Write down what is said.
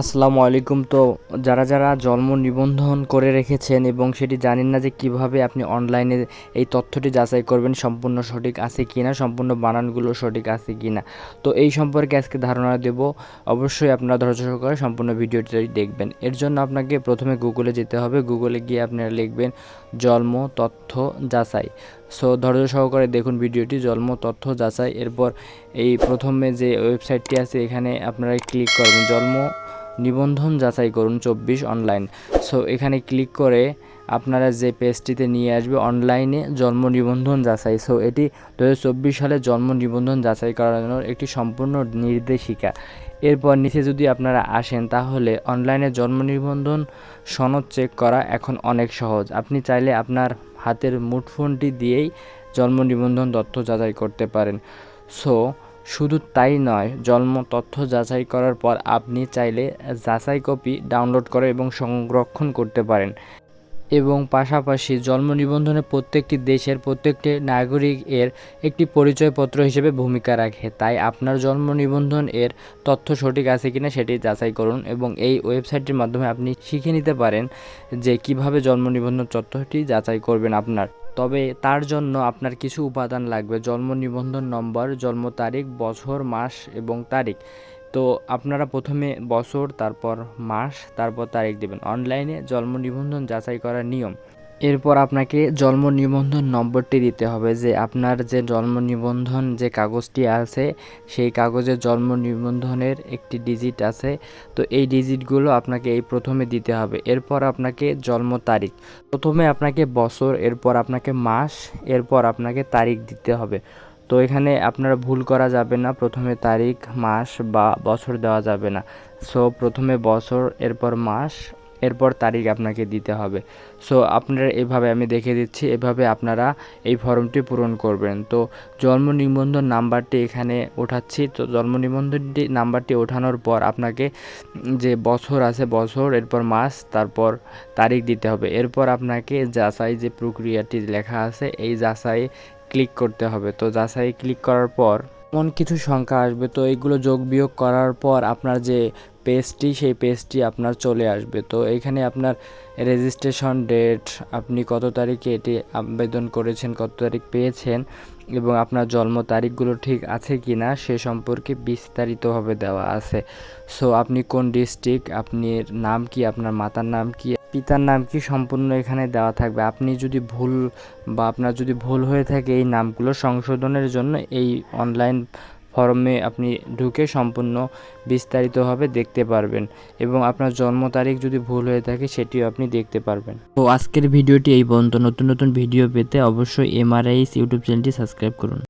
আসসালামু আলাইকুম। তো যারা যারা জন্ম নিবন্ধন করে রেখেছেন এবং সেটি জানেন না যে কীভাবে আপনি অনলাইনে এই তথ্যটি যাচাই করবেন, সম্পূর্ণ সঠিক আছে কি না সম্পূর্ণ বানানগুলো সঠিক আছে কি না তো এই সম্পর্কে আজকে ধারণা দেব। অবশ্যই আপনারা ধৈর্য সহকারে সম্পূর্ণ ভিডিওটি দেখবেন। এর জন্য আপনাকে প্রথমে গুগলে যেতে হবে। গুগলে গিয়ে আপনারা লিখবেন জন্ম তথ্য যাচাই। সো ধৈর্য সহকারে দেখুন ভিডিওটি, জন্ম তথ্য যাচাই। এরপর এই প্রথমে যে ওয়েবসাইটটি আছে, এখানে আপনারা ক্লিক করবেন জন্ম নিবন্ধন যাচাই করুন চব্বিশ অনলাইন সো এখানে ক্লিক করে আপনারা যে পেজটিতে নিয়ে আসবে অনলাইনে জন্ম নিবন্ধন যাচাই। সো এটি দু হাজার চব্বিশ সালে জন্ম নিবন্ধন যাচাই করানোর একটি সম্পূর্ণ নির্দেশিকা। এরপর নিচে যদি আপনারা আসেন, তাহলে অনলাইনে জন্ম নিবন্ধন সনদ চেক করা এখন অনেক সহজ। আপনি চাইলে আপনার হাতের মুঠফোনটি দিয়েই জন্ম নিবন্ধন তথ্য যাচাই করতে পারেন। সো শুধু তাই নয়, জন্ম, তথ্য যাচাই করার পর আপনি চাইলে যাচাই কপি ডাউনলোড করে এবং সংরক্ষণ করতে পারেন। এবং পাশাপাশি জন্ম নিবন্ধনে প্রত্যেকটি দেশের প্রত্যেকটি নাগরিক এর একটি পরিচয়পত্র হিসেবে ভূমিকা রাখে। তাই আপনার জন্ম নিবন্ধন এর তথ্য সঠিক আছে কিনা সেটি যাচাই করুন এবং এই ওয়েবসাইটটির মাধ্যমে আপনি শিখে নিতে পারেন যে কীভাবে জন্ম নিবন্ধন তথ্যটি যাচাই করবেন আপনার। তবে তার জন্য আপনার কিছু উপাদান লাগবে। জন্ম নিবন্ধন নম্বর, জন্ম তারিখ, বছর, মাস এবং তারিখ। তো আপনারা প্রথমে বছর, তারপর মাস, তারপর তারিখ দেবেন। অনলাইনে জন্ম নিবন্ধন যাচাই করার নিয়ম। এরপর আপনাকে জন্ম নিবন্ধন নম্বরটি দিতে হবে যে আপনার যে জন্ম নিবন্ধন যে কাগজটি আছে, সেই কাগজে জন্ম নিবন্ধনের একটি ডিজিট আছে। তো এই ডিজিটগুলো আপনাকে এই প্রথমে দিতে হবে। এরপর আপনাকে জন্ম তারিখ। প্রথমে আপনাকে বছর, এরপর আপনাকে মাস, এরপর আপনাকে তারিখ দিতে হবে। তো এখানে আপনারা ভুল করা যাবে না। প্রথমে তারিখ, মাস বা বছর দেওয়া যাবে না। সো প্রথমে বছর, এরপর মাস এরপর তারিখ আপনাকে দিতে হবে। সো আপনারা এভাবে আমি দেখে দিচ্ছি, এভাবে আপনারা এই ফর্মটি পূরণ করবেন। তো, জন্ম নিবন্ধন নাম্বারটি এখানে ওঠাচ্ছি। তো, জন্ম নিবন্ধনটি, নাম্বারটি ওঠানোর পর আপনাকে যে বছর আছে, বছর, এরপর মাস, তারপর তারিখ দিতে হবে। এরপর আপনাকে যাচাই যে প্রক্রিয়াটি লেখা আছে, এই যাচাই ক্লিক করতে হবে। তো, যাচাই ক্লিক করার পর এমন কিছু সংখ্যা আসবে। তো এইগুলো যোগ বিয়োগ করার পর আপনার যে পেজটি সেই পেজটি আপনার চলে আসবে। তো এখানে আপনার রেজিস্ট্রেশন ডেট আপনি কত তারিখে এটি আবেদন করেছেন, কত তারিখ পেয়েছেন এবং আপনার জন্ম তারিখগুলো ঠিক আছে কি না সে সম্পর্কে বিস্তারিতভাবে দেওয়া আছে। সো আপনি কোন ডিস্ট্রিক্ট আপনার নাম কি, আপনার মাতার নাম কি, পিতার নাম কি সম্পূর্ণ এখানে দেওয়া থাকবে। আপনি যদি ভুল বা আপনার যদি ভুল হয়ে থাকে এই নামগুলো সংশোধনের জন্য এই অনলাইন ফর্মে আপনি ঢুকে সম্পূর্ণ বিস্তারিতভাবে দেখতে পারবেন এবং আপনার জন্ম তারিখ যদি ভুল হয়ে থাকে সেটিও আপনি দেখতে পারবেন। তো আজকের ভিডিওটি এই পর্যন্ত। নতুন নতুন ভিডিও পেতে অবশ্যই এমআরআইস ইউটিউব চ্যানেলটি সাবস্ক্রাইব করুন।